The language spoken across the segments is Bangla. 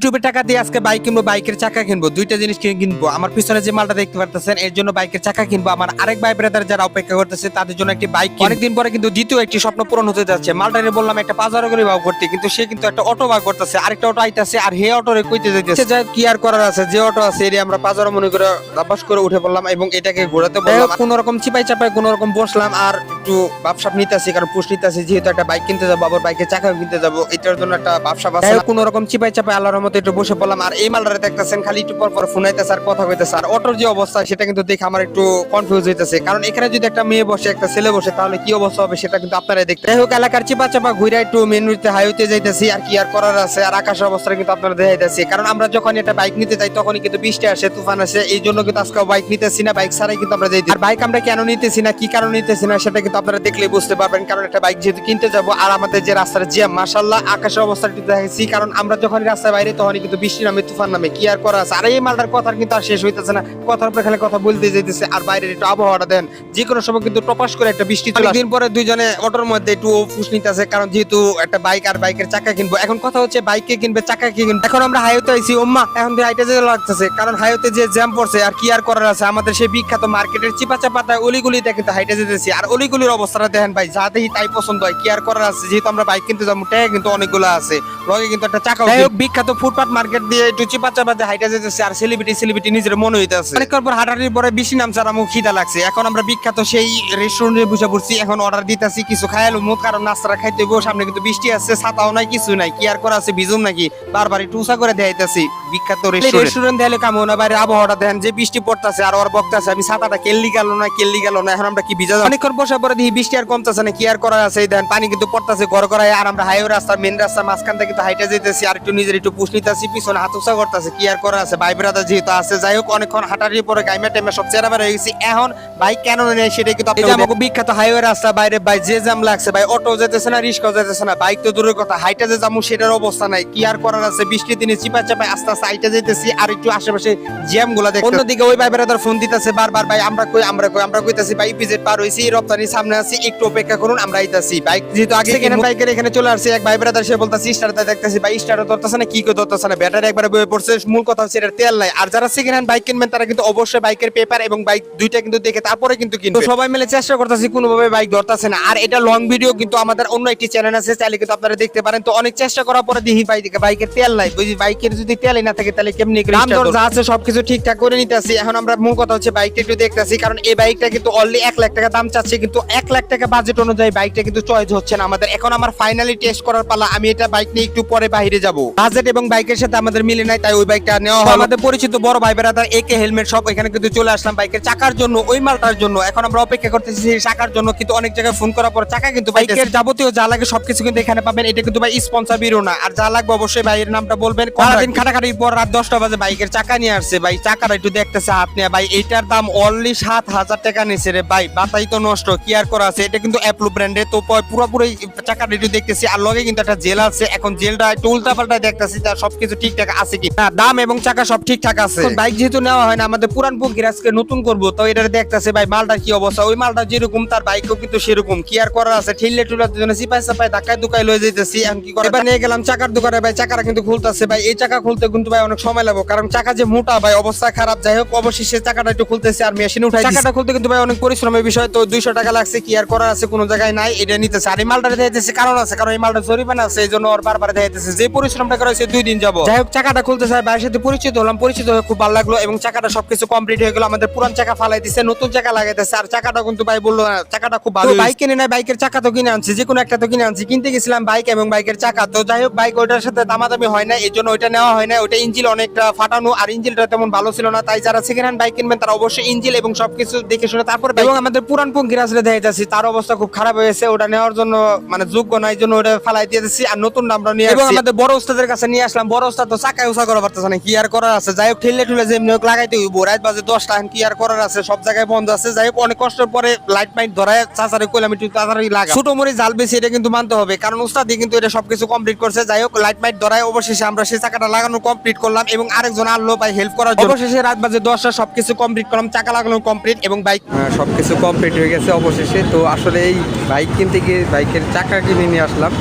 ইউটিউবের টাকা দিয়ে আজকে বাইক কিনবো বাইকের চাকা কিনবো দুইটা জিনিস কিনে কিনবো। আমার পিছনে যে মালটা দেখতে পারতেছেন এর জন্য বাইকের চাকা কিনবো। আমার আরেক ভাই ব্রাদার যারা অপেক্ষা করতেছে তাদের জন্য একটি বাইক অনেকদিন পরে কিন্তু দ্বিতীয় একটি স্বপ্ন পূরণ হতে যাচ্ছে। মালটারে বললাম একটা পাজারো করে বাউ করতে। কিন্তু সে কিন্তু একটা অটো বাউ করতেছে। আরেকটা অটো আইতাছে আর হে অটোরে কইতে যাইতেছে যা কি আর করার আছে? যে অটো আছে এর আমরা পাজারো মনে করে দাবাস করে উঠে পড়লাম এবং এটাকে ঘোরাতে বললাম। কোন রকম চিপাই চাপাই কোন রকম বসলাম আর একটু ব্যবসা নিতেছি কারণ পুষ নিতেছি যেহেতু একটা বাইক কিনতে যাব আবার বাইকের চাকা কিনতে যাব এটার জন্য একটা ব্যবসা আছে কোন রকম চিপাই চাপাই আল্লাহর মতো একটু বসে পড়লাম, আর এই মালটারে দেখতেছেন, খালি একটু পর পর ফোন আইতেছে আর কথা কইতেছে। আর অটোর যে অবস্থা, সেটা কিন্তু দেখে আমার একটু কনফিউজ হইতেছে। কারণ এখানে যদি একটা মেয়ে বসে, একটা ছেলে বসে, তাহলে কি অবস্থা হবে সেটা কিন্তু আপনারাই দেখতে যাই হোক, এলাকার চিপা চাপা ঘুরে একটু মেন রুটে হাইওয়েতে যাইতেছি, আর কি আর করার আছে, আর আকাশের অবস্থা কিন্তু আপনারা দেখাইতেছি। কারণ আমরা যখন একটা বাইক নিতে যাই, তখনই কিন্তু বৃষ্টি আসে, তুফান আসে, এই জন্য কিন্তু আজকে বাইক নিতেছি না বাইক ছাড়াই কিন্তু আমরা যাই আর বাইক আমরা কেন নিতেছি না, কি কারণে নিতেছি না, সেটা কিন্তু আপনারা দেখলে বুঝতে পারবেন। কারণ একটা বাইক যেহেতু কিনতে যাব, আর আমাদের যে রাস্তার জ্যাম মাশাল্লাহ আকাশের অবস্থা একটু দেখাইছি। কারণ আমরা যখন রাস্তায় বাইরে তখনই কিন্তু বৃষ্টি নামে তুফান নামে কি আর করা আছে? আর এই মালটার কথা কিন্তু আর শেষ হইতেছে না। কথার উপরে খালি কথা বলতে যাইতেছে। আর বাইরের একটু আবহাওয়াটা দেন। যে কোনো সময় কিন্তু টপাস করে একটা বৃষ্টি চলে দিন পরে দুইজনে অটোর মধ্যে একটু ফুস নিতেছে কারণ যেহেতু একটা বাইক আর বাইকের চাকা কিনবো। এখন কথা হচ্ছে বাইকে কিনবে চাকা কি কিনবে? এখন আমরা হাইওতে আইছি ওম্মা এখন হাইটে যেতে লাগতেছে। কারণ হাইওতে যে জ্যাম পড়ছে আর কি আর করার আছে? আমাদের সেই বিখ্যাত মার্কেটের চিপা চাপাতায় অলিগুলিতে কিন্তু হাইটে যেতেছি। আর অলিগুলির অবস্থাটা দেখেন ভাই যা দেখি তাই পছন্দ হয়। কি আর করার আছে? যেহেতু আমরা বাইক কিনতে যাব ট্যাগ কিন্তু অনেকগুলো আছে। লগে কিন্তু একটা চাকা বিখ্যাত ফুটপাত মার্কেট দিয়ে একটু চিপা চাপাতে হাইটে যেতেছে আর সেলিব্রিটি সেলিব্রিটি নিজের মনে হইতেছে। অনেকক্ষণ পর হাঁটাহাঁটির পরে বেশি নাম ছাড়া মুখ খিদা লাগছে। এখন আমরা বিখ্যাত সেই রেস্টুরেন্টে বসে পড়ছি। এখন অর্ডার দিতেছি কিছু খাইলো মুখ কারণ নাস্তাটা খাইতে হইবো সামনে কিন্তু বৃষ্টি আছে ছাতাও নাই কিছু নাই। কি আর করা আছে বিজুম নাকি? বারবার একটু উঁচা করে দেখাইতেছি বিখ্যাত রেস্টুরেন্ট দেখলে কামো না বাইরে আবহাওয়াটা দেখেন যে বৃষ্টি পড়তেছে আর ওর বকতেছে আমি ছাতাটা কেল্লি গেল না কেল্লি গেল না এখন আমরা কি ভিজা অনেকক্ষণ বসে পরে দেখি বৃষ্টি আর কমতেছে না কি আর করা আছে দেখেন পানি কিন্তু পড়তেছে ঘর করায় আর আমরা হাইওয়ে রাস্তা মেন রাস্তা মাঝখান থেকে কিন্তু হাইটে যেতেছি আর একটু নিজের একটু পুষ নিতেছি পিছনে হাত উঁচা করতেছে কি আর করা আছে? ভাই ব্রাদার যেহেতু আছে যাই হোক অনেকক্ষণ হাঁটারির পরে গাইমা টাইমে সব চেরা বের হয়ে গেছি। এখন বাইক কেন নেই সেটা কিন্তু আমাকে বিখ্যাত হাইওয়ে রাস্তা বাইরে ভাই যে জ্যাম লাগছে ভাই অটো যেতেছে না রিক্সা যেতেছে না বাইক তো দূরের কথা হাইটে যে যাব সেটার অবস্থা নাই কি আর করার আছে? বৃষ্টি দিনে চিপা চাপায় আস্তে আস্তে হাইটে যেতেছি আর একটু আশেপাশে জ্যামগুলা দেখতে অন্যদিকে ওই ভাই বেড়াদার ফোন দিতেছে বারবার ভাই আমরা কই আমরা কই আমরা কইতাছি ভাই পিজেড পার হইছি রপ্তানি সামনে আছি একটু অপেক্ষা করুন আমরা আইতাছি। বাইক যেহেতু আগে বাইকের এখানে চলে আসছে এক ভাই বেড়াদার সে বলতাছি স্টার্টটা দেখতেছি। ভাই স্টার্টও ধরতেছে না কি করে ধরতেছে না ব্যাটারি একবারে বয়ে পড়ছে। মূল কথা হচ্ছে এটার তেল নাই। আর যারা সেকেন্ড হ্যান্ড বাইক কিনবেন তারা কিন্তু অবশ্যই বাইকের পেপার এবং বাইক দুইটা কিন্তু দেখে তারপরে কিন্তু কিনবে। তো সবাই মিলে চেষ্টা করতেছি কোনোভাবে বাইক ধরতেছে না। আর এটা লং ভিডিও কিন্তু আমাদের অন্য একটি চ্যানেল আছে চাইলে কিন্তু আপনারা দেখতে পারেন। তো অনেক চেষ্টা করার পরে দেখি বাইক বাইকের তেল নাই। বুঝি বাইকের যদি তেলই না থাকে তাহলে কেমনি করে দাম দর যা আছে সবকিছু ঠিকঠাক করে নিতেছি। এখন আমরা মূল কথা হচ্ছে বাইকটা একটু দেখতেছি কারণ এই বাইকটা কিন্তু অলরেডি এক লাখ টাকা দাম চাচ্ছে কিন্তু এক লাখ টাকা বাজেট অনুযায়ী বাইকটা কিন্তু চয়েস হচ্ছে না আমাদের। এখন আমার ফাইনালি টেস্ট করার পালা আমি এটা বাইক নিয়ে একটু পরে বাইরে যাব। বাজেট এবং বাইকের সাথে আমাদের মিলে নাই তাই ওই বাইকটা নেওয়া হয় আমাদের পরিচিত বড় ভাই বেড়াদার একে হেলমেট সব এখানে কিন্তু চলে আসলাম বাইকের চাকার জন্য ওই মালটার জন্য। এখন আমরা অপেক্ষা করতেছি সেই চাকার জন্য কিন্তু অনেক জায়গায় ফোন করার পর চাকা কিন্তু বাইকের যাবতীয় যা লাগে সবকিছু কিন্তু এখানে পাবেন। এটা কিন্তু ভাই স্পন্সর বিরো না। আর যা লাগবে অবশ্যই ভাইয়ের নামটা বলবেন। সারাদিন খাটাখাটির পর রাত দশটা বাজে বাইকের চাকা নিয়ে আসছে। ভাই চাকাটা একটু দেখতেছে হাত নিয়ে। ভাই এটার দাম অনলি সাত হাজার টাকা নিছে রে ভাই। বাতাই তো নষ্ট কি আর করা আছে? এটা কিন্তু অ্যাপ্লো ব্র্যান্ডের তো পুরোপুরি চাকাটা একটু দেখতেছি। আর লগে কিন্তু একটা জেল আছে। এখন জেলটা একটু উল্টা পাল্টা দেখতেছি তার সবকিছু ঠিকঠাক আছে কি? না দাম এবং চাকা সব ঠিকঠাক আছে। বাইক যেহেতু নেওয়া হয় না আমাদের পুরান পুকির আজকে নতুন করব তো এটা দেখতেছে ভাই মালটার কি অবস্থা? ওই মালটা যেরকম তার বাইকও কিন্তু সেরকম। কি আর করার আছে? ঠেললে টুলার জন্য সিপাই সাপাই ধাক্কায় দুকায় লয়ে যেতেছি এখন কি করে এবার নিয়ে গেলাম চাকার দোকানে ভাই চাকাটা কিন্তু খুলতেছে ভাই। এই চাকা খুলতে কিন্তু ভাই অনেক সময় লাগবে কারণ চাকা যে মোটা ভাই অবস্থা খারাপ। যাই হোক অবশেষে চাকাটা একটু খুলতেছে আর মেশিন উঠাই চাকাটা খুলতে কিন্তু ভাই অনেক পরিশ্রমের বিষয় তো দুইশো টাকা লাগছে কি আর করার আছে? কোনো জায়গায় নাই এটা নিতেছে। আর এই মালটা দেখাইতেছে কারণ আছে কারণ এই মালটা জরিমানা আছে এই জন্য ওর বারবার দেখাইতেছে। যে পরিশ্রমটা করা হয়েছে দুই দিন যাব। যাই হোক চাকাটা খুলতেছে ভাইয়ের সাথে পরিচিত হলাম পরিচিত হয়ে খুব ভালো লাগল এবং চাকাটা সবকিছু কমপ্লিট হয়ে গেল। আমাদের পুরান চাকা ফালাই দিছে নতুন চাকা লাগাইতেছে। আর চাকাটা কিন্তু ভাই বলল না, চাকাটা খুব ভালো বাইক কিনে নাই বাইকের চাকা তো কিনে আনছি যে কোনো একটা তো কিনে আনছি। কিনতে গেছিলাম বাইক এবং বাইকের চাকা। তো যাই হোক বাইক ওইটার সাথে দামাদামি হয় না এই জন্য ওইটা নেওয়া হয় না ওইটা ইঞ্জিল অনেকটা ফাটানো আর ইঞ্জিলটা তেমন ভালো ছিল না। তাই যারা সেকেন্ড হ্যান্ড বাইক কিনবেন তারা অবশ্যই ইঞ্জিল এবং সবকিছু দেখে শুনে তারপর এবং আমাদের পুরান পঙ্কির আসলে দেখে যাচ্ছি তার অবস্থা খুব খারাপ হয়েছে। ওটা নেওয়ার জন্য মানে যোগ্য নাই জন্য ওটা ফালাই দিয়ে দিচ্ছি আর নতুন আমরা নিয়ে এবং আমাদের বড় ওস্তাদের কাছে নিয়ে আসলাম। বড় ওস্তাদ তো চাকায় উষা করা পারতেছে না, কি আর করার আছে? যাই হোক, ঠেলে ঠুলে যেমনি হোক লাগাইতে হইব। রাত বাজে দশটা, এখন কি আর করার আছে? সব জায়গায় বন্ধ আছে। যাই হোক, অনেক কষ্টের পরে লাইট মাইট ধরায় চাচারে কইলাম, একটু তাড়াতাড়ি লাগা। ছোট মরি জাল বেশি, এটা কিন্তু মানতে হবে। কারণ উস্তাদি কিন্তু এটা সবকিছু কমপ্লিট করছে। যাই হোক লাইট মাইট ধরায় অবশেষে আমরা সেই চাকাটা লাগানো কমপ্লিট করলাম এবং আরেকজন আনলো ভাই হেল্প করার জন্য। অবশেষে রাত বাজে দশটা, সবকিছু কমপ্লিট করলাম, চাকা লাগানো কমপ্লিট এবং বাইক সবকিছু কমপ্লিট হয়ে গেছে অবশেষে। তো আসলে এই বাইক কিনতে গিয়ে বাইকের চাকা কিনে নিয়ে আসলাম।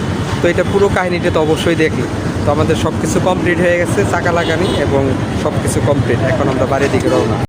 তো এটা পুরো কাহিনীটা তো অবশ্যই দেখলি তো আমাদের সব কিছু কমপ্লিট হয়ে গেছে, চাকা লাগানি এবং সব কিছু কমপ্লিট এখন আমরা বাড়ির দিকে রওনা।